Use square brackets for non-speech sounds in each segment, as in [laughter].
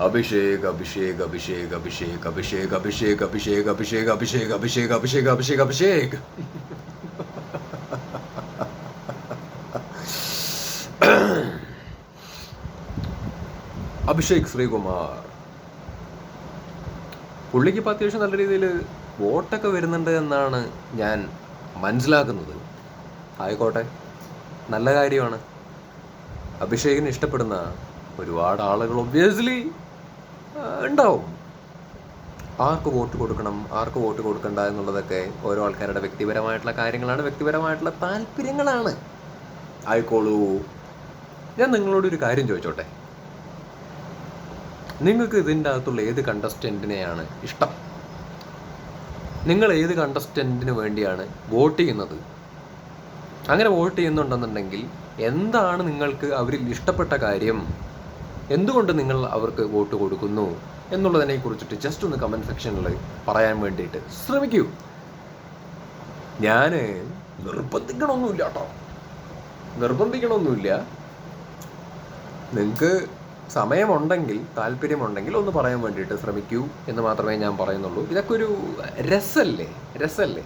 അഭിഷേക് അഭിഷേക് അഭിഷേക് അഭിഷേക് അഭിഷേക് അഭിഷേക് അഭിഷേക് അഭിഷേക് അഭിഷേക് അഭിഷേക് അഭിഷേക് അഭിഷേക് അഭിഷേക് അഭിഷേക് ശ്രീകുമാർ പുള്ളിക്ക് ഇപ്പം അത്യാവശ്യം നല്ല രീതിയിൽ വോട്ടൊക്കെ വരുന്നുണ്ട് എന്നാണ് ഞാൻ മനസ്സിലാക്കുന്നത് ആയിക്കോട്ടെ നല്ല കാര്യമാണ് അഭിഷേകിന് ഇഷ്ടപ്പെടുന്ന ഒരുപാട് ആളുകൾ ഒബ്വിയസ്ലി ഉണ്ടാവും. ആർക്ക് വോട്ട് കൊടുക്കണം ആർക്ക് വോട്ട് കൊടുക്കണ്ട എന്നുള്ളതൊക്കെ ഓരോ ആൾക്കാരുടെ വ്യക്തിപരമായിട്ടുള്ള കാര്യങ്ങളാണ് വ്യക്തിപരമായിട്ടുള്ള താല്പര്യങ്ങളാണ്. ആയിക്കോളൂ. ഞാൻ നിങ്ങളോട് ഒരു കാര്യം ചോദിച്ചോട്ടെ? നിങ്ങൾക്ക് ഇതിന്റെ അകത്തുള്ള ഏത് കണ്ടസ്റ്റന്റിനെയാണ് ഇഷ്ടം? നിങ്ങൾ ഏത് കണ്ടസ്റ്റന്റിന് വേണ്ടിയാണ് വോട്ട് ചെയ്യുന്നത്? അങ്ങനെ വോട്ട് ചെയ്യുന്നുണ്ടെന്നുണ്ടെങ്കിൽ എന്താണ് നിങ്ങൾക്ക് അവരിൽ ഇഷ്ടപ്പെട്ട കാര്യം? എന്തുകൊണ്ട് നിങ്ങൾ അവർക്ക് വോട്ട് കൊടുക്കുന്നു എന്നുള്ളതിനെ കുറിച്ചിട്ട് ജസ്റ്റ് ഒന്ന് കമന്റ് സെക്ഷനിൽ പറയാൻ വേണ്ടിയിട്ട് ശ്രമിക്കൂ. ഞാൻ നിർബന്ധിക്കണമൊന്നുമില്ല കേട്ടോ നിർബന്ധിക്കണമൊന്നുമില്ല നിങ്ങൾക്ക് സമയമുണ്ടെങ്കിൽ താല്പര്യമുണ്ടെങ്കിൽ ഒന്ന് പറയാൻ വേണ്ടിയിട്ട് ശ്രമിക്കൂ എന്ന് മാത്രമേ ഞാൻ പറയുന്നുള്ളൂ. ഇതൊക്കെ ഒരു രസല്ലേ? രസല്ലേ?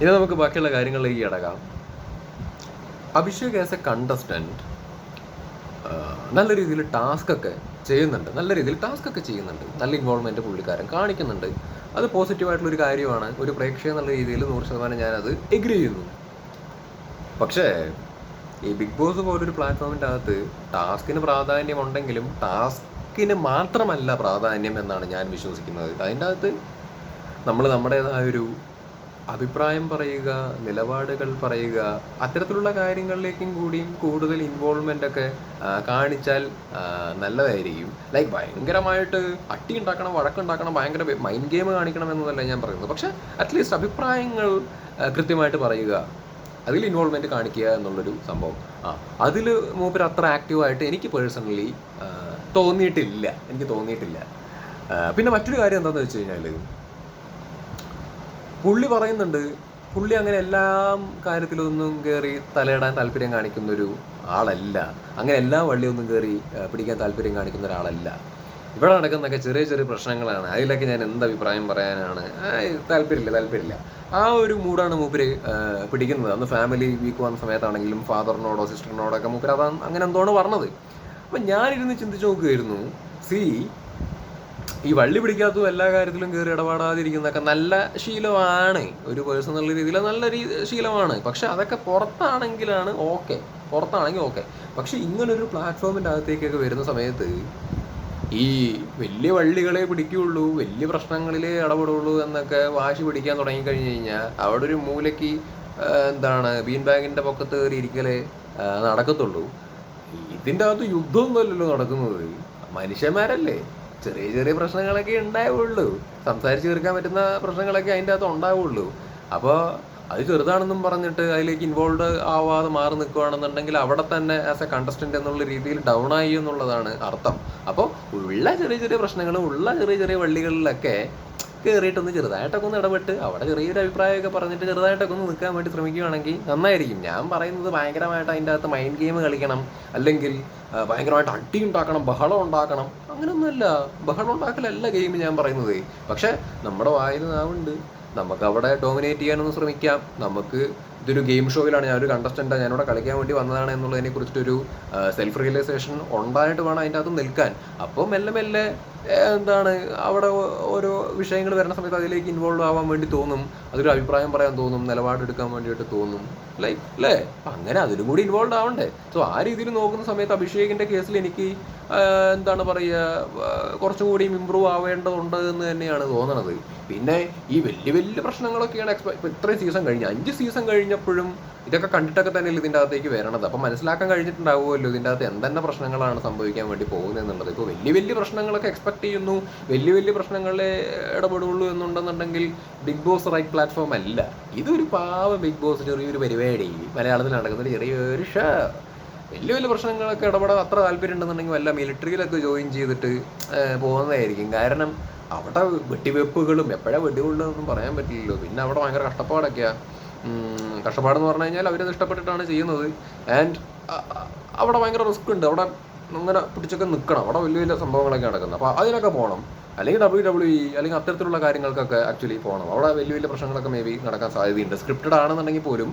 ഇനി നമുക്ക് ബാക്കിയുള്ള കാര്യങ്ങളിലേക്ക് കിടക്കാം. അഭിഷേക് ആസ് എ കണ്ടസ്റ്റന്റ് നല്ല രീതിയിൽ ടാസ്ക് ഒക്കെ ചെയ്യുന്നുണ്ട്. നല്ല രീതിയിൽ ടാസ്ക് ഒക്കെ ചെയ്യുന്നുണ്ട്. നല്ല ഇൻവോൾവ്മെന്റ് പുള്ളിക്കാരൻ കാണിക്കുന്നുണ്ട്. അത് പോസിറ്റീവായിട്ടുള്ളൊരു കാര്യമാണ്. ഒരു പ്രേക്ഷകൻ എന്നുള്ള രീതിയിൽ നൂറ് ശതമാനം ഞാനത് എഗ്രി ചെയ്യുന്നു. പക്ഷേ ഈ ബിഗ് ബോസ് പോലൊരു പ്ലാറ്റ്ഫോമിന്റെ അകത്ത് ടാസ്കിന് പ്രാധാന്യം ഉണ്ടെങ്കിലും ടാസ്കിന് മാത്രമല്ല പ്രാധാന്യം എന്നാണ് ഞാൻ വിശ്വസിക്കുന്നത്. അതിന്റെ അകത്ത് നമ്മൾ നമ്മുടേതായ ഒരു അഭിപ്രായം പറയുക നിലപാടുകൾ പറയുക അത്തരത്തിലുള്ള കാര്യങ്ങളിലേക്കും കൂടിയും കൂടുതൽ ഇൻവോൾവ്മെന്റ് ഒക്കെ കാണിച്ചാൽ നല്ലതായിരിക്കും. ലൈക്ക് ഭയങ്കരമായിട്ട് അട്ടി ഉണ്ടാക്കണം വഴക്കുണ്ടാക്കണം ഭയങ്കര മൈൻഡ് ഗെയിം കാണിക്കണം എന്നതല്ല ഞാൻ പറയുന്നത്. പക്ഷേ അറ്റ്ലീസ്റ്റ് അഭിപ്രായങ്ങൾ കൃത്യമായിട്ട് പറയുക അതിൽ ഇൻവോൾവ്മെന്റ് കാണിക്കുക എന്നുള്ളൊരു സംഭവം. ആ അതിൽ മൂപ്പർ അത്ര ആക്റ്റീവായിട്ട് എനിക്ക് പേഴ്സണലി തോന്നിയിട്ടില്ല. എനിക്ക് തോന്നിയിട്ടില്ല. പിന്നെ മറ്റൊരു കാര്യം എന്താണെന്ന് വെച്ച് കഴിഞ്ഞാൽ പുള്ളി പറയുന്നുണ്ട് പുള്ളി അങ്ങനെ എല്ലാ കാര്യത്തിലൊന്നും കയറി തലയിടാൻ താല്പര്യം കാണിക്കുന്ന ഒരു ആളല്ല. അങ്ങനെ എല്ലാ വള്ളിയൊന്നും കയറി പിടിക്കാൻ താല്പര്യം കാണിക്കുന്ന ഒരാളല്ല. ഇവിടെ നടക്കുന്നൊക്കെ ചെറിയ ചെറിയ പ്രശ്നങ്ങളാണ്. അതിലൊക്കെ ഞാൻ എന്ത് അഭിപ്രായം പറയാനാണ്? താല്പര്യമില്ല താല്പര്യമില്ല. ആ ഒരു മൂടാണ് മൂപ്പര് പിടിക്കുന്നത്. അന്ന് ഫാമിലി വീക്ക് വന്ന സമയത്താണെങ്കിലും ഫാദറിനോടോ സിസ്റ്ററിനോടോ ഒക്കെ മൂപ്പര് അതാണ് അങ്ങനെ എന്തോ പറഞ്ഞത്. അപ്പം ഞാനിരുന്ന് ചിന്തിച്ച് നോക്കുകയായിരുന്നു. സി ഈ വള്ളി പിടിക്കാത്തതും എല്ലാ കാര്യത്തിലും കയറി ഇടപാടാതിരിക്കുന്നതൊക്കെ നല്ല ശീലമാണ്. ഒരു പേഴ്സണൽ രീതിയിൽ നല്ല രീതി ശീലമാണ്. പക്ഷെ അതൊക്കെ പുറത്താണെങ്കിലാണ് ഓക്കെ പുറത്താണെങ്കിൽ ഓക്കെ പക്ഷെ ഇങ്ങനൊരു പ്ലാറ്റ്ഫോമിന്റെ അകത്തേക്കൊക്കെ വരുന്ന സമയത്ത് ഈ വലിയ വള്ളികളെ പിടിക്കുകയുള്ളൂ വലിയ പ്രശ്നങ്ങളിലേ ഇടപെടുള്ളൂ എന്നൊക്കെ വാശി പിടിക്കാൻ തുടങ്ങിക്കഴിഞ്ഞ് കഴിഞ്ഞാൽ അവിടെ ഒരു മൂലയ്ക്ക് എന്താണ് ബീൻ ബാഗിന്റെ പൊക്കത്ത് കയറി ഇരിക്കലേ നടക്കത്തുള്ളൂ. ഇതിന്റെ അകത്ത് യുദ്ധമൊന്നുമല്ലല്ലോ നടക്കുന്നത്. മനുഷ്യന്മാരല്ലേ? ചെറിയ ചെറിയ പ്രശ്നങ്ങളൊക്കെ ഉണ്ടാവുള്ളൂ. സംസാരിച്ച് തീർക്കാൻ പറ്റുന്ന പ്രശ്നങ്ങളൊക്കെ അതിന്റെ അകത്ത് ഉണ്ടാവുള്ളൂ. അപ്പോൾ അത് ചെറുതാണെന്നും പറഞ്ഞിട്ട് അതിലേക്ക് ഇൻവോൾവ് ആവാതെ മാറി നിൽക്കുകയാണെന്നുണ്ടെങ്കിൽ അവിടെ തന്നെ ആസ് എ കണ്ടസ്റ്റന്റ് എന്നുള്ള രീതിയിൽ ഡൗൺ ആയി എന്നുള്ളതാണ് അർത്ഥം. അപ്പോൾ ഉള്ള ചെറിയ ചെറിയ പ്രശ്നങ്ങളും ഉള്ള ചെറിയ ചെറിയ വള്ളികളിലൊക്കെ കയറിയിട്ടൊന്ന് ചെറുതായിട്ടൊക്കെ ഒന്ന് ഇടപെട്ട് അവിടെ ചെറിയൊരു അഭിപ്രായമൊക്കെ പറഞ്ഞിട്ട് ചെറുതായിട്ടൊക്കെ ഒന്ന് നിൽക്കാൻ വേണ്ടി ശ്രമിക്കുകയാണെങ്കിൽ നന്നായിരിക്കും. ഞാൻ പറയുന്നത് ഭയങ്കരമായിട്ട് അതിന്റെ അകത്ത് മൈൻഡ് ഗെയിം കളിക്കണം. അല്ലെങ്കിൽ ഭയങ്കരമായിട്ട് അടി ഉണ്ടാക്കണം ബഹളം ഉണ്ടാക്കണം. അങ്ങനെയൊന്നുമല്ല ബഹളം ഉണ്ടാക്കലല്ല ഗെയിം ഞാൻ പറയുന്നത്. പക്ഷേ നമ്മുടെ വായിൽ നാവുണ്ട്. നമുക്ക് അവിടെ ഡോമിനേറ്റ് ചെയ്യാനൊന്ന് ശ്രമിക്കാം. നമുക്ക് ഇതൊരു ഗെയിം ഷോയിലാണ് ഞാനൊരു കണ്ടസ്റ്റന്റ് ഞാനിവിടെ കളിക്കാൻ വേണ്ടി വന്നതാണ് എന്നുള്ളതിനെ കുറിച്ചിട്ടൊരു സെൽഫ് റിയലൈസേഷൻ ഉണ്ടായിട്ട് വേണം അതിന്റെ അകത്ത് നിൽക്കാൻ. അപ്പോൾ മെല്ലെ മെല്ലെ എന്താണ് അവിടെ ഓരോ വിഷയങ്ങൾ വരുന്ന സമയത്ത് അതിലേക്ക് ഇൻവോൾവ് ആവാൻ വേണ്ടി തോന്നും. അതൊരു അഭിപ്രായം പറയാൻ തോന്നും നിലപാടെടുക്കാൻ വേണ്ടിയിട്ട് തോന്നും. ലൈക്ക് അല്ലേ അങ്ങനെ അതിലും കൂടി ഇൻവോൾവ് ആവണ്ടേ. സോ ആ രീതിയിൽ നോക്കുന്ന സമയത്ത് അഭിഷേകിന്റെ കേസിൽ എനിക്ക് എന്താണ് പറയുക കുറച്ചുകൂടി കുറച്ചും കൂടി ഇമ്പ്രൂവ് ആവേണ്ടതുണ്ട് എന്ന് തന്നെയാണ് തോന്നണത്. പിന്നെ ഈ വലിയ വലിയ പ്രശ്നങ്ങളൊക്കെയാണ് എക്സ്പെ ഇത്രയും സീസൺ കഴിഞ്ഞ്. അഞ്ച് സീസൺ കഴിഞ്ഞപ്പോഴും ഇതൊക്കെ കണ്ടിട്ടൊക്കെ തന്നെയല്ലേ ഇതിന്റെ അകത്തേക്ക് വരണത്? അപ്പം മനസ്സിലാക്കാൻ കഴിഞ്ഞിട്ടുണ്ടാവുമല്ലോ ഇതിന്റെ അകത്ത് എന്തെന്നെ പ്രശ്നങ്ങളാണ് സംഭവിക്കാൻ വേണ്ടി പോകുന്നത് എന്നുള്ളത്. ഇപ്പോൾ വലിയ വലിയ പ്രശ്നങ്ങളൊക്കെ എക്സ്പെക്ട് ചെയ്യുന്നു. വലിയ വലിയ പ്രശ്നങ്ങളെ ഇടപെടുള്ളൂ എന്നുണ്ടെന്നുണ്ടെങ്കിൽ ബിഗ് ബോസ് റൈറ്റ് പ്ലാറ്റ്ഫോം അല്ല. ഇതൊരു പാവ ബിഗ് ബോസ് ചെറിയൊരു പരിപാടി. മലയാളത്തിൽ നടക്കുന്ന ചെറിയൊരു ഷോ. വലിയ വലിയ പ്രശ്നങ്ങളൊക്കെ ഇടപെടാൻ അത്ര താല്പര്യം ഉണ്ടെന്നുണ്ടെങ്കിൽ വല്ല മിലിറ്ററിയിലൊക്കെ ജോയിൻ ചെയ്തിട്ട് പോകുന്നതായിരിക്കും. കാരണം അവിടെ വെട്ടിവെപ്പുകളും എപ്പോഴാണ് വെടികൊള്ളതെന്നൊന്നും പറയാൻ പറ്റില്ലല്ലോ. പിന്നെ അവിടെ ഭയങ്കര കഷ്ടപ്പാടൊക്കെയാണ് കഷ്ടപ്പാടെന്ന് പറഞ്ഞു കഴിഞ്ഞാൽ അവരത് ഇഷ്ടപ്പെട്ടിട്ടാണ് ചെയ്യുന്നത്. ആൻഡ് അവിടെ ഭയങ്കര റിസ്ക് ഉണ്ട്. അവിടെ അങ്ങനെ പിടിച്ചൊക്കെ നിൽക്കണം അവിടെ വലിയ വലിയ സംഭവങ്ങളൊക്കെ നടക്കുന്നത് അപ്പോൾ അതിനൊക്കെ പോകണം. അല്ലെങ്കിൽ ഡബ്ല്യൂ ഡബ്ല്യൂ ഇ അല്ലെങ്കിൽ അത്തരത്തിലുള്ള കാര്യങ്ങൾക്കൊക്കെ ആക്ച്വലി പോകണം. അവിടെ വലിയ വലിയ പ്രശ്നങ്ങളൊക്കെ മേ ബി നടക്കാൻ സാധ്യതയുണ്ട്. സ്ക്രിപ്റ്റഡ് ആണെന്നുണ്ടെങ്കിൽ പോലും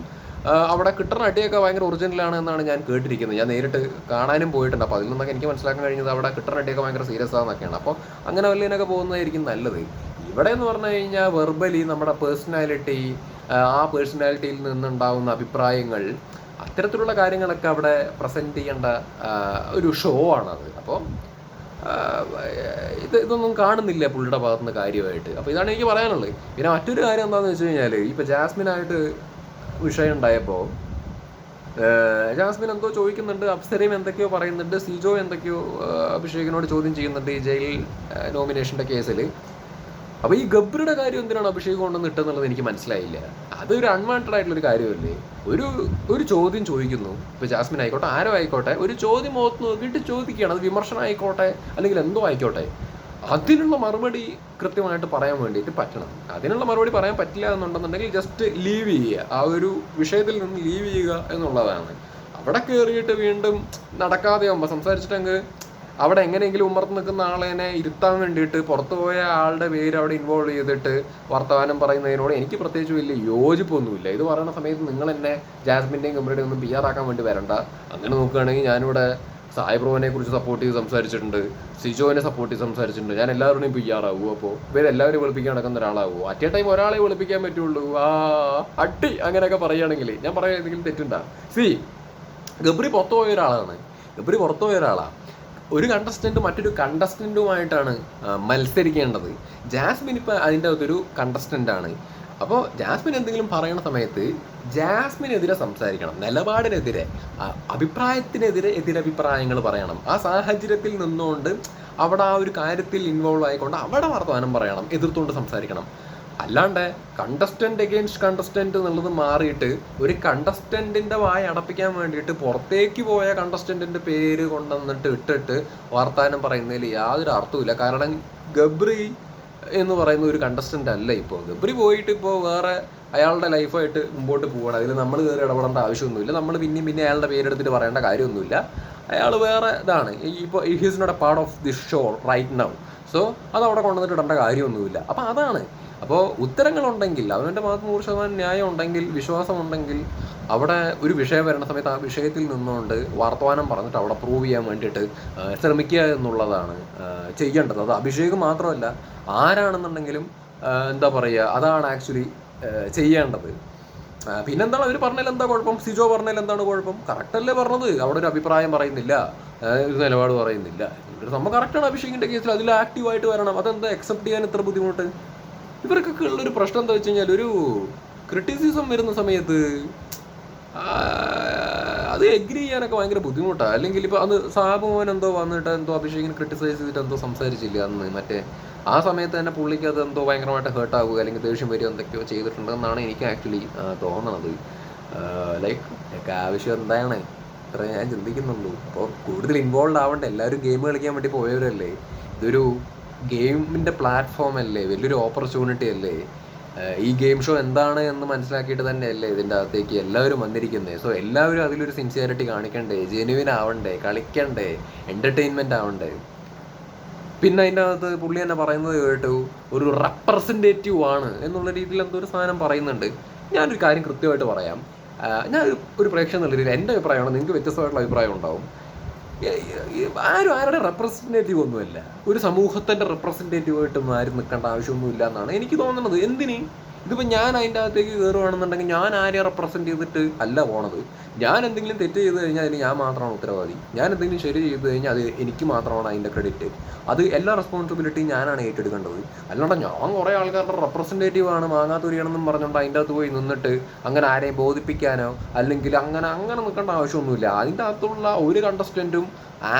അവിടെ കിട്ടുന്ന അടിയൊക്കെ ഭയങ്കര ഒറിജിനലാണ് എന്നാണ് ഞാൻ കേട്ടിരിക്കുന്നത്. ഞാൻ നേരിട്ട് കാണാനും പോയിട്ടുണ്ട്. അപ്പോൾ അതിൽ നിന്നൊക്കെ എനിക്ക് മനസ്സിലാക്കാൻ കഴിഞ്ഞത് അവിടെ കിട്ടുന്ന അടിയൊക്കെ ഭയങ്കര സീരിയസ് ആണെന്നൊക്കെയാണ്. അപ്പോൾ അങ്ങനെ വല്ലതിനൊക്കെ പോകുന്നതായിരിക്കും നല്ലത്. ഇവിടെ എന്ന് പറഞ്ഞു കഴിഞ്ഞാൽ വെർബലി നമ്മുടെ പേഴ്സണാലിറ്റി ആ പേഴ്സണാലിറ്റിയിൽ നിന്നുണ്ടാവുന്ന അഭിപ്രായങ്ങൾ അത്തരത്തിലുള്ള കാര്യങ്ങളൊക്കെ അവിടെ പ്രസന്റ് ചെയ്യേണ്ട ഒരു ഷോ ആണത്. അപ്പോൾ ഇത് ഇതൊന്നും കാണുന്നില്ല പുള്ളിയുടെ ഭാഗത്തുനിന്ന് കാര്യമായിട്ട്. അപ്പോൾ ഇതാണ് എനിക്ക് പറയാനുള്ളത്. പിന്നെ മറ്റൊരു കാര്യം എന്താണെന്ന് വെച്ച് കഴിഞ്ഞാൽ ഇപ്പോൾ ജാസ്മിനായിട്ട് വിഷയം ഉണ്ടായപ്പോൾ ജാസ്മിൻ എന്തോ ചോദിക്കുന്നുണ്ട് അപ്സരയും എന്തൊക്കെയോ പറയുന്നുണ്ട് സിജോ എന്തൊക്കെയോ അഭിഷേകിനോട് ചോദ്യം ചെയ്യുന്നുണ്ട് ഈ ജയിൽ നോമിനേഷന്റെ കേസിൽ അപ്പോൾ ഈ ഗബ്രിയുടെ കാര്യം എന്തിനാണ് അഭിഷേക് കൊണ്ടുവന്ന് ഇട്ടെന്നുള്ളത് എനിക്ക് മനസ്സിലായില്ല. അതൊരു അൺവാണ്ടഡ് ആയിട്ടുള്ള ഒരു കാര്യമല്ലേ? ഒരു ഒരു ചോദ്യം ചോദിക്കുന്നു. ഇപ്പോൾ ജാസ്മിൻ ആയിക്കോട്ടെ ആരോ ആയിക്കോട്ടെ ഒരു ചോദ്യം മുഖത്ത് നോക്കിയിട്ട് ചോദിക്കുകയാണ്. അത് വിമർശനം ആയിക്കോട്ടെ അല്ലെങ്കിൽ എന്തോ ആയിക്കോട്ടെ. അതിനുള്ള മറുപടി കൃത്യമായിട്ട് പറയാൻ വേണ്ടിയിട്ട് പറ്റണം. അതിനുള്ള മറുപടി പറയാൻ പറ്റില്ല എന്നുണ്ടെന്നുണ്ടെങ്കിൽ ജസ്റ്റ് ലീവ് ചെയ്യുക. ആ ഒരു വിഷയത്തിൽ നിന്ന് ലീവ് ചെയ്യുക എന്നുള്ളതാണ്. അവിടെ കയറിയിട്ട് വീണ്ടും നടക്കാതെ ആകുമ്പോൾ സംസാരിച്ചിട്ടങ്ങ് അവിടെ എങ്ങനെയെങ്കിലും ഉമർത്ത് നിൽക്കുന്ന ആളെനെ ഇരുത്താൻ വേണ്ടിയിട്ട് പുറത്തു പോയ ആളുടെ പേര് അവിടെ ഇൻവോൾവ് ചെയ്തിട്ട് വർത്തമാനം പറയുന്നതിനോട് എനിക്ക് പ്രത്യേകിച്ച് വലിയ യോജിപ്പൊന്നുമില്ല. ഇത് പറയുന്ന സമയത്ത് നിങ്ങൾ എന്നെ ജാസ്മിന്റെയും കമ്പനിയുടെയും ഒന്നും പി വേണ്ടി വരണ്ട. അങ്ങനെ നോക്കുകയാണെങ്കിൽ ഞാനിവിടെ സായിബ്രോനെ കുറിച്ച് സപ്പോർട്ട് ചെയ്ത് സംസാരിച്ചിട്ടുണ്ട്. സിജോനെ സപ്പോർട്ട് ചെയ്ത് സംസാരിച്ചിട്ടുണ്ട്. ഞാൻ എല്ലാവരുടെയും പി ആറാവൂ അപ്പോൾ ഇവരെല്ലാവരും വെളുപ്പിക്കാൻ നടക്കുന്ന ഒരാളാവൂ അറ്റ് എ ടൈം ഒരാളെ വെളുപ്പിക്കാൻ പറ്റുള്ളൂ. ആ അട്ടി അങ്ങനെയൊക്കെ പറയുകയാണെങ്കിൽ ഞാൻ പറയാൻ എന്തെങ്കിലും തെറ്റുണ്ടാ? സി ഗബ്രി പുറത്തു പോയ ഒരാളാണ്. ഗബ്രി പുറത്തു പോയ ഒരാളാണ് ഒരു കണ്ടസ്റ്റന്റ് മറ്റൊരു കണ്ടസ്റ്റന്റുമായിട്ടാണ് മത്സരിക്കേണ്ടത്. ജാസ്മിൻ ഇപ്പം അതിന്റെ അകത്തൊരു കണ്ടസ്റ്റന്റാണ് അപ്പോൾ ജാസ്മിൻ എന്തെങ്കിലും പറയണ സമയത്ത് ജാസ്മിനെതിരെ സംസാരിക്കണം നിലപാടിനെതിരെ അഭിപ്രായത്തിനെതിരെ എതിരഭിപ്രായങ്ങൾ പറയണം. ആ സാഹചര്യത്തിൽ നിന്നുകൊണ്ട് അവിടെ ആ ഒരു കാര്യത്തിൽ ഇൻവോൾവ് ആയിക്കൊണ്ട് അവിടെ വർത്തമാനം പറയണം എതിർത്തുകൊണ്ട് സംസാരിക്കണം. അല്ലാണ്ട് കണ്ടസ്റ്റന്റ് അഗെയിൻസ്റ്റ് കണ്ടസ്റ്റന്റ് എന്നുള്ളത് മാറിയിട്ട് ഒരു കണ്ടസ്റ്റന്റിന്റെ വായ അടപ്പിക്കാൻ വേണ്ടിയിട്ട് പുറത്തേക്ക് പോയ കണ്ടസ്റ്റന്റിന്റെ പേര് കൊണ്ടുവന്നിട്ട് ഇട്ടിട്ട് വാർത്താനം പറയുന്നതിൽ യാതൊരു അർത്ഥവുമില്ല. കാരണം ഗബ്രി എന്ന് പറയുന്ന ഒരു കണ്ടസ്റ്റന്റ് അല്ല ഇപ്പോൾ. ഗബ്രി പോയിട്ട് ഇപ്പോൾ വേറെ അയാളുടെ ലൈഫായിട്ട് മുമ്പോട്ട് പോകണം അതിൽ നമ്മൾ കയറി ഇടപെടേണ്ട ആവശ്യമൊന്നുമില്ല. നമ്മൾ പിന്നെയും പിന്നെ അയാളുടെ പേരെടുത്തിട്ട് പറയേണ്ട കാര്യമൊന്നുമില്ല. അയാൾ വേറെ ഇതാണ്. ഇപ്പോൾ he's not a part of this show right now so അത് അവിടെ കൊണ്ടുവന്നിട്ട് ഇടേണ്ട കാര്യമൊന്നുമില്ല. അപ്പോൾ അതാണ് അപ്പോൾ ഉത്തരങ്ങളുണ്ടെങ്കിൽ അവനവന്റെ ഭാഗത്ത് നൂറ് ശതമാനം ന്യായം ഉണ്ടെങ്കിൽ വിശ്വാസം ഉണ്ടെങ്കിൽ അവിടെ ഒരു വിഷയം വരുന്ന സമയത്ത് ആ വിഷയത്തിൽ നിന്നുകൊണ്ട് വർത്തമാനം പറഞ്ഞിട്ട് അവിടെ പ്രൂവ് ചെയ്യാൻ വേണ്ടിയിട്ട് ശ്രമിക്കുക എന്നുള്ളതാണ് ചെയ്യേണ്ടത്. അത് അഭിഷേകം മാത്രമല്ല ആരാണെന്നുണ്ടെങ്കിലും എന്താ പറയുക അതാണ് ആക്ച്വലി ചെയ്യേണ്ടത്. പിന്നെന്താണ്? അവർ പറഞ്ഞാൽ എന്താ കുഴപ്പം? സിജോ പറഞ്ഞാൽ എന്താണ് കുഴപ്പം? കറക്റ്റ് അല്ലേ പറഞ്ഞത്? അവിടെ ഒരു അഭിപ്രായം പറയുന്നില്ല. ഒരു നിലപാട് പറയുന്നില്ല. ഒരു സംഭവം കറക്റ്റാണ് അഭിഷേകിന്റെ കേസിൽ അതിൽ ആക്റ്റീവായിട്ട് വരണം. അതെന്താ? അക്സെപ്റ്റ് ചെയ്യാൻ എത്ര ബുദ്ധിമുട്ട്? ഇവർക്കൊക്കെ ഉള്ളൊരു പ്രശ്നം എന്താ വെച്ച് കഴിഞ്ഞാൽ ഒരു ക്രിറ്റിസിസം വരുന്ന സമയത്ത് അത് എഗ്രി ചെയ്യാനൊക്കെ ഭയങ്കര ബുദ്ധിമുട്ടാണ് അല്ലെങ്കിൽ ഇപ്പോൾ അന്ന് സാബു മോൻ എന്തോ വന്നിട്ട് എന്തോ അഭിഷേകിനെ ക്രിട്ടിസൈസ് ചെയ്തിട്ട് എന്തോ സംസാരിച്ചില്ല അന്ന്? മറ്റേ ആ സമയത്ത് തന്നെ പുള്ളിക്ക് അത് എന്തോ ഭയങ്കരമായിട്ട് ഹേർട്ട് ആവുക അല്ലെങ്കിൽ ദേഷ്യം വരിക എന്തൊക്കെയോ ചെയ്തിട്ടുണ്ടെന്നാണ് എനിക്ക് ആക്ച്വലി തോന്നണത്. ലൈക്ക് ഒക്കെ ആവശ്യം എന്താണ്? അത്ര ഞാൻ ചിന്തിക്കുന്നുള്ളൂ. അപ്പോൾ കൂടുതൽ ഇൻവോൾവ് ആവണ്ട. എല്ലാവരും ഗെയിം കളിക്കാൻ വേണ്ടി പോയവരല്ലേ? ഇതൊരു ഗെയിമിന്റെ പ്ലാറ്റ്ഫോം അല്ലേ? വലിയൊരു ഓപ്പർച്യൂണിറ്റി അല്ലേ? ഈ ഗെയിം ഷോ എന്താണ് എന്ന് മനസ്സിലാക്കിയിട്ട് തന്നെ അല്ലേ ഇതിന്റെ അകത്തേക്ക് എല്ലാവരും വന്നിരിക്കുന്നത് സോ എല്ലാവരും അതിലൊരു സിൻസിയറിറ്റി കാണിക്കണ്ടേ? ജെനുവിൻ ആവണ്ടേ? കളിക്കണ്ടേ? എന്റർടൈൻമെന്റ് ആവണ്ടേ? പിന്നെ അതിന്റെ അകത്ത് പുള്ളി തന്നെ പറയുന്നത് കേട്ടു ഒരു റെപ്രസെന്റേറ്റീവ് ആണ് എന്നുള്ള രീതിയിൽ എന്തോ ഒരു സാധനം പറയുന്നുണ്ട്. ഞാനൊരു കാര്യം കൃത്യമായിട്ട് പറയാം. ഞാൻ ഒരു- പ്രേക്ഷകം നല്ല രീതിയിൽ എന്റെ അഭിപ്രായമാണ്. നിങ്ങൾക്ക് വ്യത്യസ്തമായിട്ടുള്ള അഭിപ്രായം ഉണ്ടാവും. ആരും ആരുടെ റെപ്രസെന്റേറ്റീവ് ഒന്നുമല്ല. ഒരു സമൂഹത്തിന്റെ റെപ്രസെന്റേറ്റീവായിട്ടൊന്നും ആരും നിൽക്കേണ്ട ആവശ്യമൊന്നുമില്ല എന്നാണ് എനിക്ക് തോന്നുന്നത്. എന്തിന്? ഇതിപ്പോൾ ഞാൻ അതിന്റെ അകത്തേക്ക് കയറുകയാണെന്നുണ്ടെങ്കിൽ ഞാൻ ആരെ റെപ്രസെന്റ് ചെയ്തിട്ട് അല്ല പോണത്? ഞാൻ എന്തെങ്കിലും തെറ്റ് ചെയ്ത് കഴിഞ്ഞാൽ അതിന് ഞാൻ മാത്രമാണ് ഉത്തരവാദി. ഞാൻ എന്തെങ്കിലും ശരി ചെയ്ത് കഴിഞ്ഞാൽ അത് എനിക്ക് മാത്രമാണ് അതിന്റെ ക്രെഡിറ്റ് അത് എല്ലാ റെസ്പോൺസിബിലിറ്റിയും ഞാനാണ് ഏറ്റെടുക്കേണ്ടത്. അല്ലാണ്ട് ഞാൻ കുറേ ആൾക്കാരുടെ റെപ്രസെന്റേറ്റീവ് ആണ് മാങ്ങാത്തൊരിയാണെന്നും പറഞ്ഞുകൊണ്ട് അതിന്റെ അകത്ത് പോയി നിന്നിട്ട് അങ്ങനെ ആരെയും ബോധിപ്പിക്കാനോ അല്ലെങ്കിൽ അങ്ങനെ അങ്ങനെ നിൽക്കേണ്ട ആവശ്യമൊന്നുമില്ല. അതിന്റെ അകത്തുള്ള ഒരു കണ്ടസ്റ്റന്റും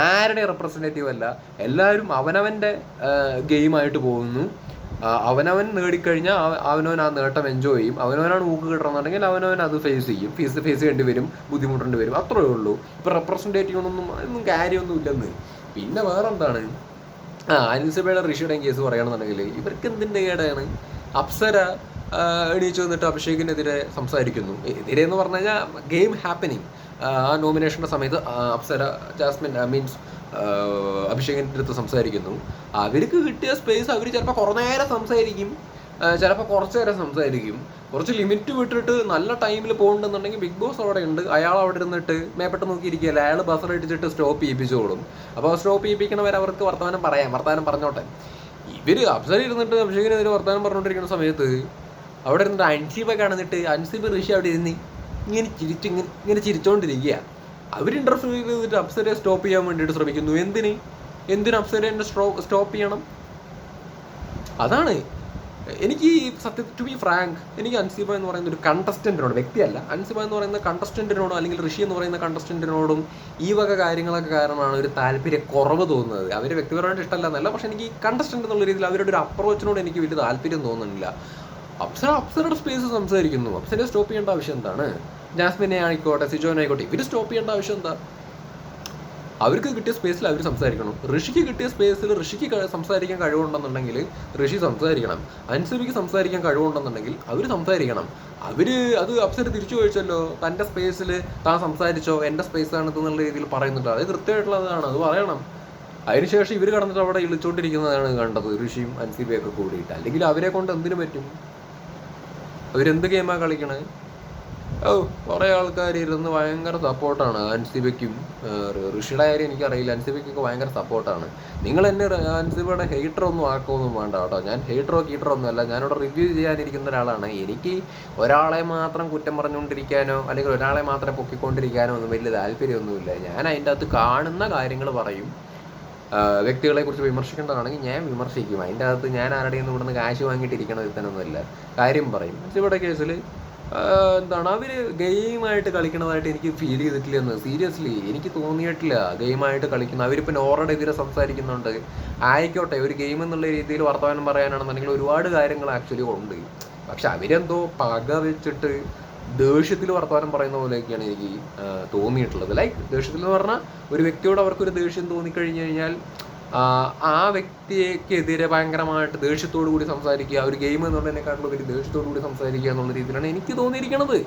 ആരുടെ റെപ്രസെന്റേറ്റീവ് അല്ല എല്ലാവരും അവനവന്റെ ഗെയിമായിട്ട് പോകുന്നു. അവനവൻ നേടിക്കഴിഞ്ഞാൽ അവ- അവനവൻ ആ നേട്ടം എൻജോയ് ചെയ്യും. അവനവനാണ് ഊക്ക് കിട്ടണമെന്നുണ്ടെങ്കിൽ അവനവൻ അത് ഫേസ് ചെയ്യും. ഫേസ് ഫേസ് ചെയ്യേണ്ടി വരും ബുദ്ധിമുട്ടേണ്ടി വരും. അത്രേ ഉള്ളൂ. ഇപ്പം റെപ്രസെന്റേറ്റീവ് ഒന്നും കാര്യമൊന്നും ഇല്ലെന്ന്. പിന്നെ വേറെ എന്താണ് ആ അനിൽസഭയുടെ ഋഷിയുടെയും കേസ് പറയുകയാണെന്നുണ്ടെങ്കിൽ ഇവർക്ക് എന്തിന്റെ കേടാണ്? അപ്സര എണീച്ചു വന്നിട്ട് അഭിഷേകിനെതിരെ സംസാരിക്കുന്നു. എതിരെ എന്ന് പറഞ്ഞു കഴിഞ്ഞാൽ ഗെയിം ഹാപ്പനിങ് ആ നോമിനേഷന്റെ സമയത്ത് അപ്സര ജാസ്മിൻ മീൻസ് അഭിഷേകിന്റെ അടുത്ത് സംസാരിക്കുന്നു. അവർക്ക് കിട്ടിയ സ്പേസ് അവർ ചിലപ്പോൾ കുറേ നേരം സംസാരിക്കും. ചിലപ്പോൾ കുറച്ച് നേരം സംസാരിക്കും. കുറച്ച് ലിമിറ്റ് വിട്ടിട്ട് നല്ല ടൈമിൽ പോകുന്നുണ്ടെന്നുണ്ടെങ്കിൽ ബിഗ് ബോസ് അവിടെ ഉണ്ട്. അയാൾ അവിടെ ഇരുന്നിട്ട് മേപ്പെട്ട് നോക്കിയിരിക്കുകയല്ല? അയാൾ ബസർ അടിച്ചിട്ട് സ്റ്റോപ്പ് ചെയ്യിപ്പിച്ചോളും അപ്പോൾ സ്റ്റോപ്പ് ചെയ്യിപ്പിക്കണവരെ അവർക്ക് വർത്തമാനം പറയാം. വർത്തമാനം പറഞ്ഞോട്ടെ. ഇവർ അപ്സര ഇരുന്നിട്ട് അഭിഷേകിനെതിരെ വർത്തമാനം പറഞ്ഞുകൊണ്ടിരിക്കുന്ന സമയത്ത് അവിടെ ഇരുന്നിട്ട് അൻസീബ കാണുന്നിട്ട് അൻസീബ് ഋഷി അവിടെ ഇരുന്ന് ഇങ്ങനെ ചിരിച്ചു ഇങ്ങനെ ഇങ്ങനെ ചിരിച്ചോണ്ടിരിക്കുക അവർ ഇന്റർഫിയർ ചെയ്തിട്ട് അപ്സരയെ സ്റ്റോപ്പ് ചെയ്യാൻ വേണ്ടിയിട്ട് ശ്രമിക്കുന്നു. എന്തിന്? എന്തിനു അപ്സരയെ സ്റ്റോപ്പ് ചെയ്യണം? അതാണ്. എനിക്ക് ഈ സത്യ ടു ബി ഫ്രാങ്ക് എനിക്ക് അൻസിബ എന്ന് പറയുന്ന ഒരു കണ്ടസ്റ്റന്റിനോട് വ്യക്തിയല്ല. അൻസിബ എന്ന് പറയുന്ന കണ്ടസ്റ്റന്റിനോടും അല്ലെങ്കിൽ ഋഷി എന്ന് പറയുന്ന കണ്ടസ്റ്റന്റിനോടും ഈ വക കാര്യങ്ങളൊക്കെ കാരണമാണ് ഒരു താല്പര്യ കുറവ് തോന്നുന്നത്. അവർ വ്യക്തിപരമായിട്ട് ഇഷ്ടമല്ല എന്നല്ല പക്ഷെ എനിക്ക് കണ്ടസ്റ്റന്റ് എന്നുള്ള രീതിയിൽ അവരുടെ ഒരു അപ്രോച്ചിനോട് എനിക്ക് വലിയ താല്പര്യം തോന്നുന്നില്ല. അപ്സര അപ്സരയുടെ സ്പേസ് സംസാരിക്കുന്നു. അപ്സരയെ സ്റ്റോപ്പ് ചെയ്യേണ്ട ആവശ്യം എന്താണ്? ജാസ്മിനെ ആയിക്കോട്ടെ സിജോനെ ആയിക്കോട്ടെ ഇവർ സ്റ്റോപ്പ് ചെയ്യേണ്ട ആവശ്യം എന്താ? അവർക്ക് കിട്ടിയ സ്പേസിൽ അവർ സംസാരിക്കണം. ഋഷിക്ക് കിട്ടിയ സ്പേസിൽ ഋഷിക്ക് സംസാരിക്കാൻ കഴിവുണ്ടെന്നുണ്ടെങ്കിൽ ഋഷി സംസാരിക്കണം. അൻസരിക്ക് സംസാരിക്കാൻ കഴിവുണ്ടെന്നുണ്ടെങ്കിൽ അവർ സംസാരിക്കണം. അവർ അത് അപ്സര തിരിച്ചു ചോദിച്ചല്ലോ തന്റെ സ്പേസിൽ താൻ സംസാരിച്ചോ എന്റെ സ്പേസാണ് എന്നുള്ള രീതിയിൽ പറയുന്നുണ്ട്. അത് കൃത്യമായിട്ടുള്ളതാണ് അത് പറയണം. അതിനുശേഷം ഇവർ കടന്നിട്ട് അവിടെ ഇളിച്ചോണ്ടിരിക്കുന്നതാണ് കണ്ടത് ഋഷിയും അൻസിബിയൊക്കെ കൂടിയിട്ട്. അല്ലെങ്കിൽ അവരെ കൊണ്ട് എന്തിനു പറ്റും? അവരെന്ത് ഗെയിമാണ് കളിക്കണേ? ഓ കുറേ ആൾക്കാർ ഇരുന്ന് ഭയങ്കര സപ്പോർട്ടാണ്. അൻസിബയ്ക്കും ഋഷിയുടെ കാര്യം എനിക്കറിയില്ല. അൻസിബയ്ക്കൊക്കെ ഭയങ്കര സപ്പോർട്ടാണ്. നിങ്ങൾ എന്നെ അൻസിബയുടെ ഹെയ്റ്റർ ഒന്നും ആക്കുമൊന്നും വേണ്ട കേട്ടോ. ഞാൻ ഹെയ്റ്ററോ കീറ്ററോ ഒന്നും അല്ല. ഞാനിവിടെ റിവ്യൂ ചെയ്യാനിരിക്കുന്ന ഒരാളാണ്. എനിക്ക് ഒരാളെ മാത്രം കുറ്റം പറഞ്ഞുകൊണ്ടിരിക്കാനോ അല്ലെങ്കിൽ ഒരാളെ മാത്രം പൊക്കിക്കൊണ്ടിരിക്കാനോ ഒന്നും വലിയ താല്പര്യമൊന്നുമില്ല. ഞാൻ അതിന്റെ അകത്ത് കാണുന്ന കാര്യങ്ങൾ പറയും. വ്യക്തികളെ കുറിച്ച് വിമർശിക്കേണ്ടതാണെങ്കിൽ ഞാൻ വിമർശിക്കും. അതിന്റെ അകത്ത് ഞാൻ ആരുടെയും ഇവിടെ നിന്ന് കാശ് വാങ്ങിയിട്ടിരിക്കണ വിത്തനൊന്നുമില്ല കാര്യം പറയും. ഇവിടെ കേസിൽ എന്താണ് അവർ ഗെയിമായിട്ട് കളിക്കണതായിട്ട് എനിക്ക് ഫീൽ ചെയ്തിട്ടില്ല എന്ന് സീരിയസ്ലി എനിക്ക് തോന്നിയിട്ടില്ല ഗെയിമായിട്ട് കളിക്കുന്ന. അവരിപ്പോൾ നോറയുടെ എതിരെ സംസാരിക്കുന്നുണ്ട്. ആയിക്കോട്ടെ ഒരു ഗെയിം എന്നുള്ള രീതിയിൽ വർത്തമാനം പറയാനാണെന്നുണ്ടെങ്കിൽ ഒരുപാട് കാര്യങ്ങൾ ആക്ച്വലി ഉണ്ട്. പക്ഷെ അവരെന്തോ പക വെച്ചിട്ട് ദേഷ്യത്തിൽ വർത്തമാനം പറയുന്ന പോലെയൊക്കെയാണ് എനിക്ക് തോന്നിയിട്ടുള്ളത്. ലൈക്ക് ദേഷ്യത്തിൽ എന്ന് പറഞ്ഞാൽ ഒരു വ്യക്തിയോട് അവർക്കൊരു ദേഷ്യം തോന്നിക്കഴിഞ്ഞു കഴിഞ്ഞാൽ ആ, വ്യക്തിക്കെതിരെ ഭയങ്കരമായിട്ട് ദേഷ്യത്തോടു കൂടി സംസാരിക്കുക ഒരു ഗെയിം എന്നുള്ളതിനെക്കാട്ടിലും ഒരു ദേഷ്യത്തോടു കൂടി സംസാരിക്കുക എന്നുള്ള രീതിയിലാണ് എനിക്ക് തോന്നിയിരിക്കുന്നത്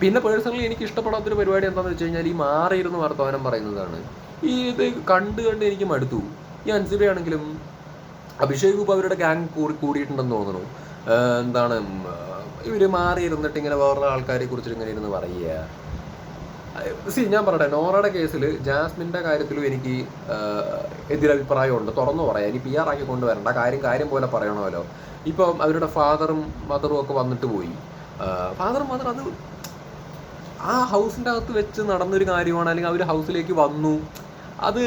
പിന്നെ പേഴ്സണലി എനിക്ക് ഇഷ്ടപ്പെടാത്തൊരു പരിപാടി എന്താണെന്ന് വെച്ച് കഴിഞ്ഞാൽ ഈ മാറിയിരുന്ന് വർത്തമാനം പറയുന്നതാണ്. ഈ ഇത് കണ്ട് കണ്ട് എനിക്ക് മടുത്തു. ഈ അൻസിബയാണെങ്കിലും അഭിഷേക് ഇപ്പം അവരുടെ ഗ്യാങ് കൂടി കൂടിയിട്ടുണ്ടെന്ന് തോന്നുന്നു. എന്താണ് ഇവർ മാറിയിരുന്നിട്ട് ഇങ്ങനെ വേറെ ആൾക്കാരെ കുറിച്ച് ഇങ്ങനെ ഇരുന്ന് പറയുക. സി ഞാൻ പറയട്ടെ നോറയുടെ കേസിൽ ജാസ്മിന്റെ കാര്യത്തിലും എനിക്ക് എതിരഭിപ്രായം എതിരഭിപ്രായമുണ്ട്. തുറന്നു പറയാം. ഇനി പി ആർ ആക്കി കൊണ്ടുവരണ്ട. കാര്യം കാര്യം പോലെ പറയണമല്ലോ. ഇപ്പം അവരുടെ ഫാദറും മദറും ഒക്കെ വന്നിട്ട് പോയി. ഫാദറും മദറും അത് ആ ഹൗസിന്റെ അകത്ത് വെച്ച് നടന്നൊരു കാര്യമാണ്. അല്ലെങ്കിൽ അവർ ഹൗസിലേക്ക് വന്നു. അത്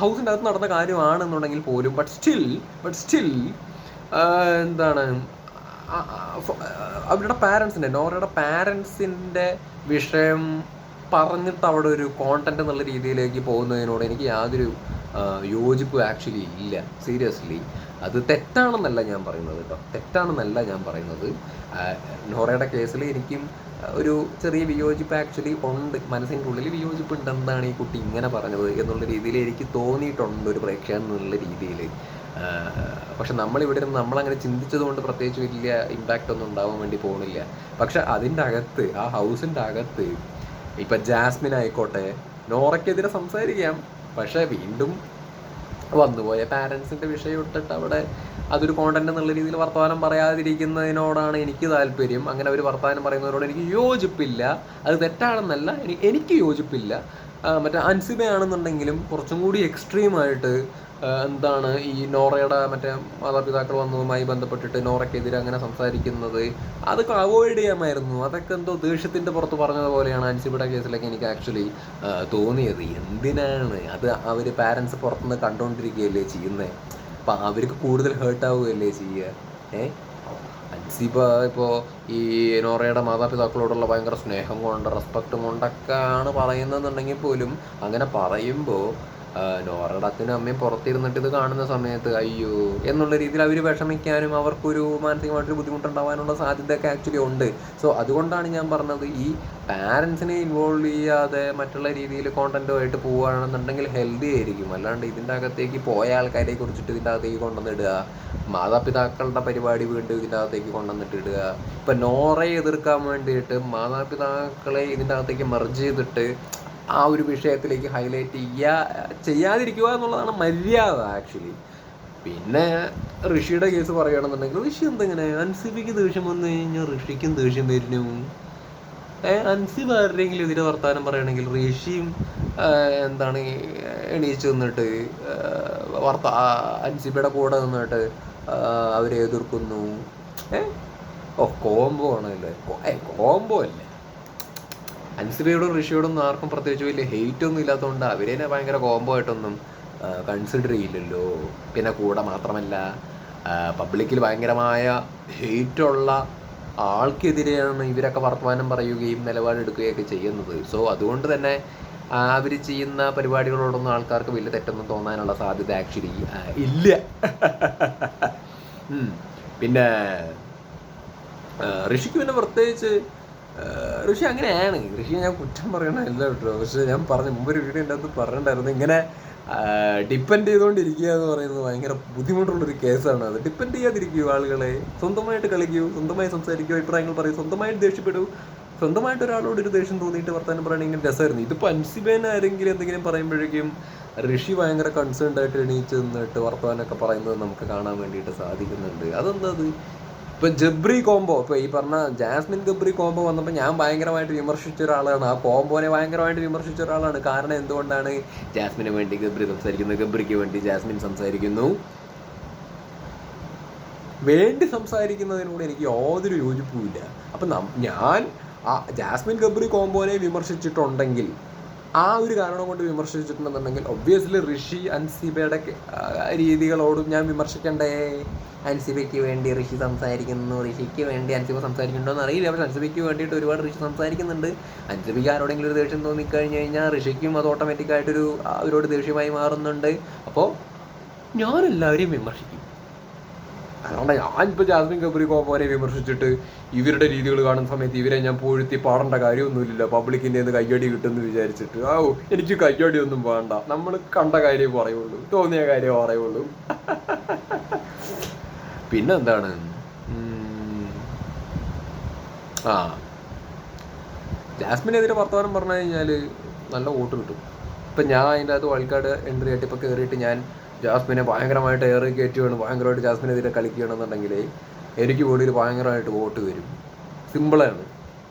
ഹൗസിന്റെ അകത്ത് നടന്ന കാര്യമാണെന്നുണ്ടെങ്കിൽ പോലും ബട്ട് സ്റ്റിൽ ബട്ട് സ്റ്റിൽ എന്താണ് അവരുടെ പാരൻസിന്റെ നോറയുടെ പാരൻസിന്റെ വിഷയം പറഞ്ഞിട്ട് അവിടെ ഒരു കോണ്ടന്റ് എന്നുള്ള രീതിയിലേക്ക് പോകുന്നതിനോട് എനിക്ക് യാതൊരു യോജിപ്പും ആക്ച്വലി ഇല്ല. സീരിയസ്ലി അത് തെറ്റാണെന്നല്ല ഞാൻ പറയുന്നത് കേട്ടോ. തെറ്റാണെന്നല്ല ഞാൻ പറയുന്നത്. നോറയുടെ കേസിൽ എനിക്കും ഒരു ചെറിയ വിയോജിപ്പ് ആക്ച്വലി ഉണ്ട്. മനസ്സിന്റെ ഉള്ളിൽ വിയോജിപ്പ് ഉണ്ട് എന്താണ് ഈ കുട്ടി ഇങ്ങനെ പറഞ്ഞത് എന്നുള്ള രീതിയിൽ എനിക്ക് തോന്നിയിട്ടുണ്ട് ഒരു പ്രേക്ഷകൻ എന്നുള്ള രീതിയിൽ പക്ഷെ നമ്മളിവിടെ ഇരുന്ന് നമ്മളങ്ങനെ ചിന്തിച്ചത് കൊണ്ട് പ്രത്യേകിച്ച് വലിയ ഇമ്പാക്റ്റ് ഒന്നും ഉണ്ടാവാൻ വേണ്ടി പോകുന്നില്ല പക്ഷെ അതിന്റെ അകത്ത് ആ ഹൗസിന്റെ അകത്ത് ഇപ്പം ജാസ്മിൻ ആയിക്കോട്ടെ നോറയ്ക്കെതിരെ സംസാരിക്കാം. പക്ഷെ വീണ്ടും വന്നുപോയ പാരൻസിന്റെ വിഷയം ഇട്ടിട്ട് അവിടെ അതൊരു കോണ്ടന്റ് എന്നുള്ള രീതിയിൽ വർത്തമാനം പറയാതിരിക്കുന്നതിനോടാണ് എനിക്ക് താല്പര്യം. അങ്ങനെ ഒരു വർത്തമാനം പറയുന്നതിനോട് എനിക്ക് യോജിപ്പില്ല. അത് തെറ്റാണെന്നല്ല എനിക്ക് യോജിപ്പില്ല. മറ്റേ അൻസിബയാണെന്നുണ്ടെങ്കിലും കുറച്ചും കൂടി എക്സ്ട്രീമായിട്ട് എന്താണ് ഈ നോറയുടെ മറ്റേ മാതാപിതാക്കൾ വന്നതുമായി ബന്ധപ്പെട്ടിട്ട് നോറയ്ക്കെതിരെ അങ്ങനെ സംസാരിക്കുന്നത്? അതൊക്കെ അവോയ്ഡ് ചെയ്യാമായിരുന്നു. അതൊക്കെ എന്തോ ദേഷ്യത്തിന്റെ പുറത്ത് പറഞ്ഞത് പോലെയാണ് അൻസിബിയുടെ കേസിലൊക്കെ എനിക്ക് ആക്ച്വലി തോന്നിയത്. എന്തിനാണ്? അത് അവർ പാരൻസ് പുറത്തുനിന്ന് കണ്ടുകൊണ്ടിരിക്കുകയല്ലേ ചെയ്യുന്നത് അപ്പം അവർക്ക് കൂടുതൽ ഹേർട്ട് ആവുകയല്ലേ ചെയ്യുക? ഏ? അൻസിബ ഇപ്പോൾ ഈ നോറയുടെ മാതാപിതാക്കളോടുള്ള ഭയങ്കര സ്നേഹം കൊണ്ട് റെസ്പെക്റ്റും കൊണ്ടൊക്കെയാണ് പറയുന്നതെന്നുണ്ടെങ്കിൽ പോലും അങ്ങനെ പറയുമ്പോൾ നോറയുടെ അച്ഛനും അമ്മയും പുറത്തിരുന്നിട്ട് ഇത് കാണുന്ന സമയത്ത് അയ്യോ എന്നുള്ള രീതിയിൽ അവർ വിഷമിക്കാനും അവർക്കൊരു മാനസികമായിട്ടൊരു ബുദ്ധിമുട്ടുണ്ടാവാനുള്ള സാധ്യതയൊക്കെ ആക്ച്വലി ഉണ്ട്. സോ അതുകൊണ്ടാണ് ഞാൻ പറഞ്ഞത് ഈ പാരൻസിനെ ഇൻവോൾവ് ചെയ്യാതെ മറ്റുള്ള രീതിയിൽ കോണ്ടന്റുമായിട്ട് പോവുകയാണെന്നുണ്ടെങ്കിൽ ഹെൽത്തി ആയിരിക്കും. അല്ലാണ്ട് ഇതിന്റെ അകത്തേക്ക് പോയ ആൾക്കാരെ കുറിച്ചിട്ട് ഇതിന്റെ അകത്തേക്ക് കൊണ്ടുവന്നിടുക മാതാപിതാക്കളുടെ പരിപാടി വീണ്ടും ഇതിന്റെ അകത്തേക്ക് കൊണ്ടുവന്നിട്ട് ഇടുക ഇപ്പം നോറയെ എതിർക്കാൻ വേണ്ടിയിട്ട് മാതാപിതാക്കളെ ഇതിന്റെ അകത്തേക്ക് മെർജ് ചെയ്തിട്ട് ആ ഒരു വിഷയത്തിലേക്ക് ഹൈലൈറ്റ് ചെയ്യുക ചെയ്യാതിരിക്കുക എന്നുള്ളതാണ് മര്യാദ ആക്ച്വലി പിന്നെ ഋഷിയുടെ കേസ് പറയുകയാണെന്നുണ്ടെങ്കിൽ ഋഷി എന്തെങ്ങനെ? അൻസിബിക്ക് ദേഷ്യം വന്നു കഴിഞ്ഞാൽ ഋഷിക്കും ദേഷ്യം വരുന്നു. അൻസിബ് ആരുടെയെങ്കിലും എതിരെ വർത്തമാനം പറയുകയാണെങ്കിൽ ഋഷിയും എന്താണ് എണീച്ച് നിന്നിട്ട് വർത്ത അൻസിബയുടെ കൂടെ നിന്നിട്ട് അവരെ എതിർക്കുന്നു. ഏ ഓ കോംബോ ആണല്ലേ? കോംബോ അല്ലേ? അൻസിബയോടും ഋഷിയോടും ആർക്കും പ്രത്യേകിച്ച് വലിയ ഹെയ്റ്റ് ഒന്നും ഇല്ലാത്തതുകൊണ്ട്. അവരെ ഭയങ്കര കോംബോ ആയിട്ടൊന്നും കൺസിഡർ ചെയ്യില്ലല്ലോ. പിന്നെ കൂടെ മാത്രമല്ല പബ്ലിക്കിൽ ഭയങ്കരമായ ഹെയ്റ്റുള്ള ആൾക്കെതിരെയാണ് ഇവരൊക്കെ വർത്തമാനം പറയുകയും നിലപാടെടുക്കുകയൊക്കെ ചെയ്യുന്നത്. സോ അതുകൊണ്ട് തന്നെ അവർ ചെയ്യുന്ന പരിപാടികളോടൊന്നും ആൾക്കാർക്ക് വലിയ തെറ്റൊന്നും തോന്നാനുള്ള സാധ്യത ആക്ച്വലി ഇല്ല. [laughs] പിന്നെ ഋഷിക്ക് പിന്നെ പ്രത്യേകിച്ച് ഋഷി അങ്ങനെയാണ്. ഋഷി ഞാൻ കുറ്റം പറയണമല്ല കേട്ടോ. പക്ഷെ ഞാൻ പറഞ്ഞ മുമ്പ് ഒരു വീഡിയോ എന്റെ അകത്ത് പറഞ്ഞിട്ടുണ്ടായിരുന്നു. ഇങ്ങനെ ഡിപ്പെൻഡ് ചെയ്തുകൊണ്ടിരിക്കുക എന്ന് പറയുന്നത് ഭയങ്കര ബുദ്ധിമുട്ടുള്ളൊരു കേസാണ് അത്. ഡിപ്പെൻഡ് ചെയ്യാതിരിക്കൂ ആളുകളെ. സ്വന്തമായിട്ട് കളിക്കൂ സ്വന്തമായി സംസാരിക്കൂ അഭിപ്രായങ്ങൾ പറയൂ സ്വന്തമായിട്ട് ദേഷ്യപ്പെടൂ. സ്വന്തമായിട്ട് ഒരാളോട് ഒരു ദേഷ്യം തോന്നിയിട്ട് വർത്താനം പറയണമെങ്കിൽ രസമായിരുന്നു. ഇതിപ്പോൾ അൻസിബേൻ ആരെങ്കിലും എന്തെങ്കിലും പറയുമ്പോഴേക്കും ഋഷി ഭയങ്കര കൺസേൺഡ് ആയിട്ട് എണീച്ച് നിന്നിട്ട് വർത്തമാനമൊക്കെ പറയുന്നത് നമുക്ക് കാണാൻ വേണ്ടിയിട്ട് സാധിക്കുന്നുണ്ട്. അതെന്താ അത്? ഇപ്പൊ ജബ്രി കോംബോ ഇപ്പൊ ഈ പറഞ്ഞ ജാസ്മിൻ ഗബ്രി കോംബോ വന്നപ്പോൾ ഞാൻ ഭയങ്കരമായിട്ട് വിമർശിച്ച ഒരാളാണ്. ആ കോംബോനെ ഭയങ്കരമായിട്ട് വിമർശിച്ച ഒരാളാണ്. കാരണം എന്തുകൊണ്ടാണ് ജാസ്മിന് വേണ്ടി ഗബ്രി സംസാരിക്കുന്നത്? ഗബ്രിക്ക് വേണ്ടി ജാസ്മിൻ സംസാരിക്കുന്നു. വേണ്ടി സംസാരിക്കുന്നതിനോട് എനിക്ക് യാതൊരു യോജിപ്പുമില്ല അപ്പം ഞാൻ ആ ജാസ്മിൻ ഗബ്രി കോംബോനെ വിമർശിച്ചിട്ടുണ്ടെങ്കിൽ ആ ഒരു കാരണം കൊണ്ട് വിമർശിച്ചിട്ടുണ്ടെന്നുണ്ടെങ്കിൽ ഒബ്വിയസ്ലി ഋഷി അൻസിബയുടെ രീതികളോടും ഞാൻ വിമർശിക്കണ്ടേ? അൻസിബയ്ക്ക് വേണ്ടി ഋഷി സംസാരിക്കുന്നു. ഋഷിക്ക് വേണ്ടി അൻസിബ സംസാരിക്കുന്നുണ്ടോ എന്ന് അറിയില്ല പക്ഷെ അൻസിബയ്ക്ക് വേണ്ടിയിട്ട് ഒരുപാട് ഋഷി സംസാരിക്കുന്നുണ്ട്. അൻസിബയ്ക്ക് ആരോടെങ്കിലും ഒരു ദേഷ്യം തോന്നിക്കഴിഞ്ഞ് കഴിഞ്ഞാൽ ഋഷിക്കും അത് ഓട്ടോമാറ്റിക്കായിട്ടൊരു അവരോട് ദേഷ്യമായി മാറുന്നുണ്ട്. അപ്പോൾ ഞാൻ എല്ലാവരെയും വിമർശിക്കും. അതുകൊണ്ട് ഞാൻ ഇപ്പോൾ ജാസ്മിൻ ഗബ്രി കോപ്പോനെ വിമർശിച്ചിട്ട് ഇവരുടെ രീതികൾ കാണുന്ന സമയത്ത് ഇവരെ ഞാൻ പൂഴ്ത്തി പാടേണ്ട കാര്യമൊന്നുമില്ല പബ്ലിക്കിന്റെ നിന്ന് കയ്യടി കിട്ടുമെന്ന് വിചാരിച്ചിട്ട്. ആ എനിക്ക് കയ്യടി ഒന്നും വേണ്ട. നമ്മൾ കണ്ട കാര്യം പറയുള്ളൂ. തോന്നിയ കാര്യം പറയുള്ളൂ. [laughs] പിന്നെന്താണ്? ആ. ജാസ്മിനെതിരെ വർത്തമാനം പറഞ്ഞു കഴിഞ്ഞാൽ നല്ല വോട്ട് കിട്ടും. ഇപ്പം ഞാൻ അതിന്റെ അകത്ത് വഴിക്കാട് എൻട്രി ആയിട്ട് ഇപ്പോൾ കയറിയിട്ട് ഞാൻ ജാസ്മിനെ ഭയങ്കരമായിട്ട് ഏറി കയറ്റുകയാണ് ഭയങ്കരമായിട്ട് ജാസ്മിനെതിരെ കളിക്കുകയാണെന്നുണ്ടെങ്കിൽ എനിക്ക് വേണ്ടി ഭയങ്കരമായിട്ട് വോട്ട് വരും സിമ്പിളാണ്.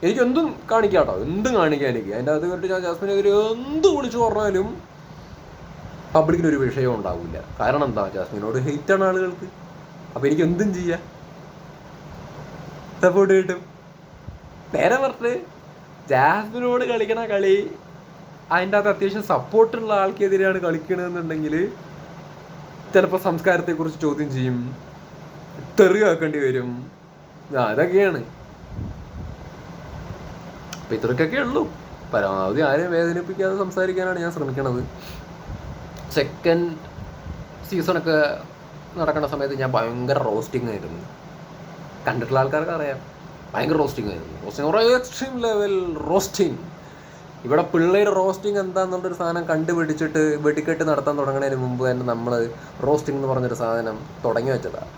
എനിക്ക് എന്തും കാണിക്കാം കേട്ടോ എന്തും കാണിക്കാം എനിക്ക്? അതിന്റെ അകത്ത് കയറിയിട്ട് ഞാൻ ജാസ്മിനെതിരെ എന്ത് വിളിച്ചു പറഞ്ഞാലും പബ്ലിക്കിന് ഒരു വിഷയം ഉണ്ടാവില്ല. കാരണം എന്താ? ജാസ്മിനോട് ഹെയ്റ്റാണ് ആളുകൾക്ക്. അപ്പോൾ എനിക്ക് എന്തും ചെയ്യാം. സപ്പോർട്ട് കിട്ടും. നേരെ പറഞ്ഞ് ജാസ്മിനോട് കളിക്കണ കളി അതിന്റെ അകത്ത് അത്യാവശ്യം സപ്പോർട്ടുള്ള ആൾക്കെതിരെയാണ് കളിക്കണമെന്നുണ്ടെങ്കിൽ ചിലപ്പോൾ സംസ്കാരത്തെക്കുറിച്ച് ചോദ്യം ചെയ്യും. തെറി കേൾക്കേണ്ടി വരും അതൊക്കെയാണ് അപ്പം ഇത്രയ്ക്കൊക്കെ ഉള്ളൂ. പരമാവധി ആരെയും വേദനിപ്പിക്കാതെ സംസാരിക്കാനാണ് ഞാൻ ശ്രമിക്കണത്. സെക്കൻഡ് സീസണൊക്കെ നടക്കുന്ന സമയത്ത് ഞാൻ ഭയങ്കര റോസ്റ്റിംഗ് ആയിരുന്നു. കണ്ടിട്ടുള്ള ആൾക്കാർക്ക് അറിയാം ഭയങ്കര റോസ്റ്റിംഗ് ആയിരുന്നു. റോസ്റ്റിംഗ് എക്സ്ട്രീം ലെവൽ റോസ്റ്റിംഗ് ഇവിടെ പിള്ളേർ റോസ്റ്റിംഗ് എന്താന്നുള്ളൊരു സാധനം കണ്ടുപിടിച്ചിട്ട് വെടിക്കെട്ട് നടത്താൻ തുടങ്ങുന്നതിന് മുമ്പ് തന്നെ നമ്മൾ റോസ്റ്റിംഗ് എന്ന് പറഞ്ഞൊരു സാധനം തുടങ്ങി വെച്ചതാണ്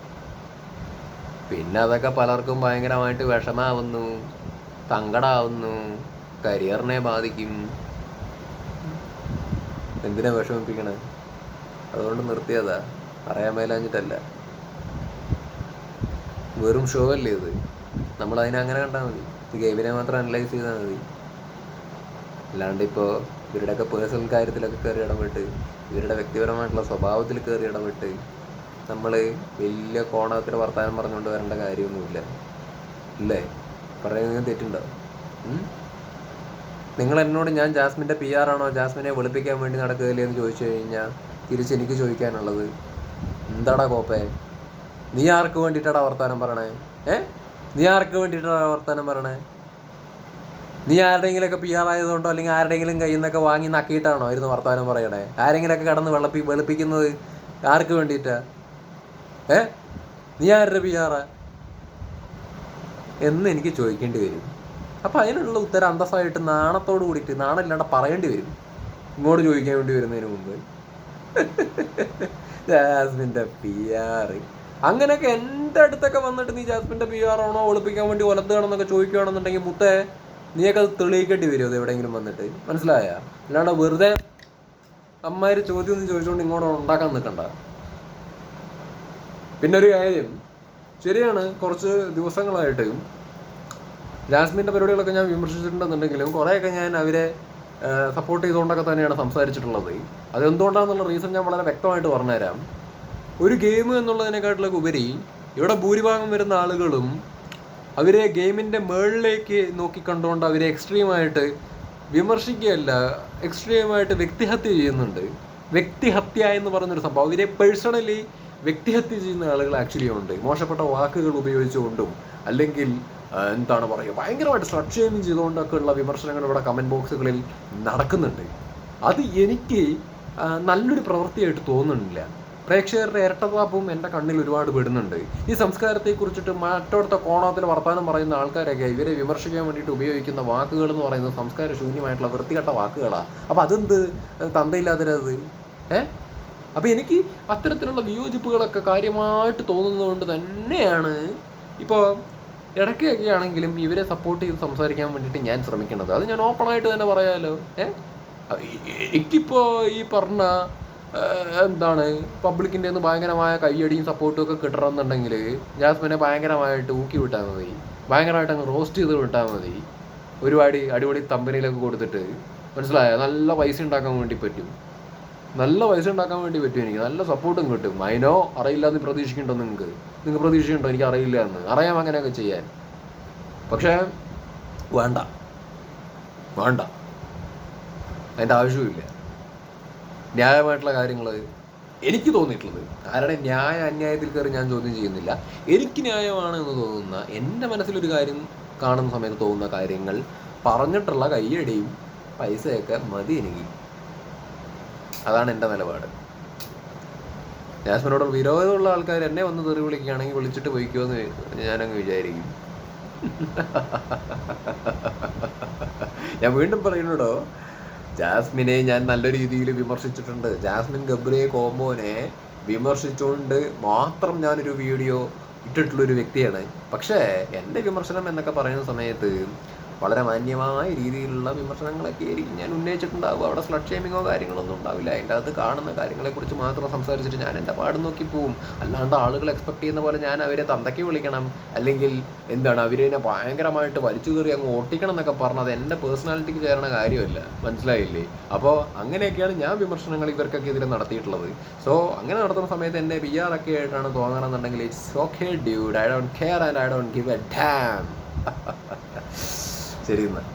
പിന്നെ അതൊക്കെ പലർക്കും ഭയങ്കരമായിട്ട് വിഷമാവുന്നു സങ്കടമാവുന്നു കരിയറിനെ ബാധിക്കും. എന്തിനാ വിഷമിപ്പിക്കണേ? അതുകൊണ്ട് നിർത്തിയതാ. പറയാൻ മേലാഞ്ഞിട്ടല്ല. വെറും ഷോ അല്ലേ ഇത്? നമ്മൾ അതിനെ അങ്ങനെ കണ്ടാൽ മതി. ഗെയിമിനെ മാത്രം അനലൈസ് ചെയ്താൽ മതി. അല്ലാണ്ട് ഇപ്പോൾ ഇവരുടെയൊക്കെ പേഴ്സണൽ കാര്യത്തിലൊക്കെ കയറി ഇടപെട്ട് ഇവരുടെ വ്യക്തിപരമായിട്ടുള്ള സ്വഭാവത്തിൽ കയറി ഇടപെട്ട് നമ്മൾ വലിയ കോണത്തിൽ വർത്തമാനം പറഞ്ഞുകൊണ്ട് വരേണ്ട കാര്യമൊന്നുമില്ല. അല്ലേ പറയുന്നത് തെറ്റുണ്ടോ? നിങ്ങൾ എന്നോട് ഞാൻ ജാസ്മിന്റെ പി ആർ ആണോ? ജാസ്മിനെ വെളുപ്പിക്കാൻ വേണ്ടി നടക്കുകയില്ലേ എന്ന് ചോദിച്ചു കഴിഞ്ഞാൽ തിരിച്ച് എനിക്ക് ചോദിക്കാനുള്ളത്. എന്താടാ കോപ്പേ? നീ ആർക്ക് വേണ്ടിയിട്ടാടാ വർത്താനം പറയണേ? ഏ? നീ ആർക്ക് വേണ്ടിയിട്ടാടാ വർത്താനം പറയണേ? നീ ആരുടെങ്കിലൊക്കെ പി ആർ ആയതുകൊണ്ടോ അല്ലെങ്കിൽ ആരുടെയെങ്കിലും കയ്യിൽ നിന്നൊക്കെ വാങ്ങി നക്കിയിട്ടാണോ ഇരുന്ന് വർത്തമാനം പറയണേ? ആരെങ്കിലൊക്കെ കടന്ന് വെള്ളപ്പി വെളുപ്പിക്കുന്നത് ആർക്ക് വേണ്ടിയിട്ടാ? ഏ? നീ ആരുടെ പി ആറാ എന്ന് എനിക്ക് ചോദിക്കേണ്ടി വരും. അപ്പം അതിനുള്ള ഉത്തരം അന്തസ്സായിട്ട് നാണത്തോട് കൂടിയിട്ട് നാണമില്ലാണ്ട് പറയേണ്ടി വരും. ഇങ്ങോട്ട് ചോദിക്കാൻ വേണ്ടി വരുന്നതിന് മുമ്പ്. [laughs] ജാസ്മിന്റെ പി ആർ അങ്ങനെയൊക്കെ എന്റെ അടുത്തൊക്കെ വന്നിട്ട് നീ ജാസ്മിന്റെ പി ആർ ആണോ ഒളിപ്പിക്കാൻ വേണ്ടി ഒലത്തുകയാണെന്നൊക്കെ ചോദിക്കുകയാണെന്നുണ്ടെങ്കിൽ മുത്തേ നീയൊക്കെ അത് തെളിയിക്കേണ്ടി വരുമോ? അത് എവിടെയെങ്കിലും വന്നിട്ട്? മനസ്സിലായ? അല്ലാണ്ട് വെറുതെ അമ്മാര് ചോദ്യം ഒന്നും ചോദിച്ചുകൊണ്ട് ഇങ്ങോട്ട് ഉണ്ടാക്കാൻ നിൽക്കണ്ട. പിന്നെ ഒരു കാര്യം ശരിയാണ് കുറച്ച് ദിവസങ്ങളായിട്ട് ജാസ്മിന്റെ പരിപാടികളൊക്കെ ഞാൻ വിമർശിച്ചിട്ടുണ്ടെന്നുണ്ടെങ്കിലും കുറേയൊക്കെ ഞാൻ അവരെ സപ്പോർട്ട് ചെയ്തുകൊണ്ടൊക്കെ തന്നെയാണ് സംസാരിച്ചിട്ടുള്ളത്. അതെന്തുകൊണ്ടാണെന്നുള്ള റീസൺ ഞാൻ വളരെ വ്യക്തമായിട്ട് പറഞ്ഞുതരാം. ഒരു ഗെയിം എന്നുള്ളതിനെക്കാട്ടിലൊക്കെ ഉപരി ഇവിടെ ഭൂരിഭാഗം വരുന്ന ആളുകളും അവരെ ഗെയിമിന്റെ മേളിലേക്ക് നോക്കി കണ്ടുകൊണ്ട് അവരെ എക്സ്ട്രീമായിട്ട് വിമർശിക്കുകയല്ല എക്സ്ട്രീമായിട്ട് വ്യക്തിഹത്യ ചെയ്യുന്നുണ്ട്. വ്യക്തിഹത്യ എന്ന് പറയുന്നൊരു സംഭവം. അവരെ പേഴ്സണലി വ്യക്തിഹത്യ ചെയ്യുന്ന ആളുകൾ ആക്ച്വലി ഉണ്ട്. മോശപ്പെട്ട വാക്കുകൾ ഉപയോഗിച്ചുകൊണ്ടും അല്ലെങ്കിൽ എന്താണ് പറയുക ഭയങ്കരമായിട്ട് സ്ലട്ട് ഷെയിമിങ് ചെയ്തുകൊണ്ടൊക്കെ ഉള്ള വിമർശനങ്ങൾ ഇവിടെ കമന്റ് ബോക്സുകളിൽ നടക്കുന്നുണ്ട്. അത് എനിക്ക് നല്ലൊരു പ്രവൃത്തിയായിട്ട് തോന്നുന്നില്ല. പ്രേക്ഷകരുടെ ഇരട്ടതാപ്പും എന്റെ കണ്ണിൽ ഒരുപാട് പെടുന്നുണ്ട് ഈ സംസ്കാരത്തെ കുറിച്ചിട്ട് മറ്റോടത്തെ കോണത്തിൽ വർത്തമാനം പറയുന്ന ആൾക്കാരൊക്കെ ഇവരെ വിമർശിക്കാൻ വേണ്ടിയിട്ട് ഉപയോഗിക്കുന്ന വാക്കുകൾ എന്ന് പറയുന്നത് സംസ്കാര ശൂന്യമായിട്ടുള്ള വൃത്തികെട്ട വാക്കുകളാണ് അപ്പം അതെന്ത് തന്തയില്ലാത്തരത് ഏ അപ്പം എനിക്ക് അത്തരത്തിലുള്ള വിയോജിപ്പുകളൊക്കെ കാര്യമായിട്ട് തോന്നുന്നതുകൊണ്ട് തന്നെയാണ് ഇപ്പോൾ ഇടയ്ക്കൊക്കെ ആണെങ്കിലും ഇവരെ സപ്പോർട്ട് ചെയ്ത് സംസാരിക്കാൻ വേണ്ടിയിട്ട് ഞാൻ ശ്രമിക്കേണ്ടത് അത് ഞാൻ ഓപ്പണായിട്ട് തന്നെ പറയാമല്ലോ ഏ എനിക്കിപ്പോൾ ഈ പറഞ്ഞ എന്താണ്? പബ്ലിക്കിന്റെ നിന്ന് ഭയങ്കരമായ കയ്യടിയും സപ്പോർട്ടും ഒക്കെ കിട്ടണമെന്നുണ്ടെങ്കിൽ ജാസ്മിനെ ഭയങ്കരമായിട്ട് ഊക്കി വിട്ടാൽ മതി. ഭയങ്കരമായിട്ട് അങ്ങ് റോസ്റ്റ് ചെയ്ത് വിട്ടാൽ മതി. ഒരുപാട് അടിപൊളി തമ്പനിയിലൊക്കെ കൊടുത്തിട്ട്. മനസ്സിലായോ? നല്ല പൈസ ഉണ്ടാക്കാൻ വേണ്ടി പറ്റും. നല്ല പൈസ ഉണ്ടാക്കാൻ വേണ്ടി പറ്റും എനിക്ക്. നല്ല സപ്പോർട്ടും കിട്ടും. അതിനോ അറിയില്ല എന്ന് പ്രതീക്ഷിക്കുന്നുണ്ടോ നിങ്ങൾക്ക്? നിങ്ങൾക്ക് പ്രതീക്ഷിക്കണ്ടോ? എനിക്ക് അറിയില്ല എന്ന്. അറിയാം അങ്ങനെയൊക്കെ ചെയ്യാൻ. പക്ഷേ വേണ്ട. വേണ്ട. അതിന്റെ ആവശ്യമില്ല ന്യായമായിട്ടുള്ള കാര്യങ്ങൾ എനിക്ക് തോന്നിയിട്ടുള്ളത്. ആരുടെ ന്യായ അന്യായത്തിൽ കയറി ഞാൻ ചോദ്യം ചെയ്യുന്നില്ല. എനിക്ക് ന്യായമാണ് എന്ന് തോന്നുന്ന എന്റെ മനസ്സിലൊരു കാര്യം കാണുന്ന സമയത്ത് തോന്നുന്ന കാര്യങ്ങൾ പറഞ്ഞിട്ടുള്ള കയ്യടിയും പൈസയൊക്കെ മതി എനിക്ക്. അതാണ് എന്റെ നിലപാട്. ജാസ്മിനോട് വിരോധമുള്ള ആൾക്കാർ എന്നെ വന്ന് തെറി വിളിക്കുകയാണെങ്കിൽ വിളിച്ചിട്ട് പോയിക്കോ എന്ന് ഞാനങ്ങ് വിചാരിക്കും. [laughs] ഞാൻ വീണ്ടും പറയുന്നുടോ ജാസ്മിനെ ഞാൻ നല്ല രീതിയിൽ വിമർശിച്ചിട്ടുണ്ട്. ജാസ്മിൻ ഗബ്രിയെ കോമ്പോനെ വിമർശിച്ചുകൊണ്ട് മാത്രം ഞാനൊരു വീഡിയോ ഇട്ടിട്ടുള്ളൊരു വ്യക്തിയാണ്. പക്ഷേ എന്റെ വിമർശനം എന്നൊക്കെ പറയുന്ന സമയത്ത് വളരെ മാന്യമായ രീതിയിലുള്ള വിമർശനങ്ങളൊക്കെ ആയിരിക്കും. ഞാൻ ഉന്നയിച്ചിട്ടുണ്ടാകും. അവിടെ സ്ലഡ് ഷേമിങ്ങോ കാര്യങ്ങളൊന്നും ഉണ്ടാവില്ല. അതിന്റെ അകത്ത് കാണുന്ന കാര്യങ്ങളെക്കുറിച്ച് മാത്രം സംസാരിച്ചിട്ട് ഞാൻ എന്റെ പാട് നോക്കി പോവും. അല്ലാണ്ട് ആളുകൾ എക്സ്പെക്ട് ചെയ്യുന്ന പോലെ ഞാൻ അവരെ തന്തയ്ക്ക് വിളിക്കണം. അല്ലെങ്കിൽ എന്താണ് അവരെന്നെ ഭയങ്കരമായിട്ട് വലിച്ചു കയറി അങ്ങ് ഓട്ടിക്കണം എന്നൊക്കെ പറഞ്ഞത് എന്റെ പേഴ്സണാലിറ്റിക്ക് ചേരണ കാര്യമല്ല. മനസ്സിലായില്ലേ? അപ്പോൾ അങ്ങനെയൊക്കെയാണ് ഞാൻ വിമർശനങ്ങൾ ഇവർക്കൊക്കെ എതിരെ നടത്തിയിട്ടുള്ളത്. സോ അങ്ങനെ നടത്തുന്ന സമയത്ത് എന്റെ പി ആർ ഒക്കെ ആയിട്ടാണ് തോന്നണമെന്നുണ്ടെങ്കിൽ it's okay dude I don't care and I don't give a damn ശരി എന്നാൽ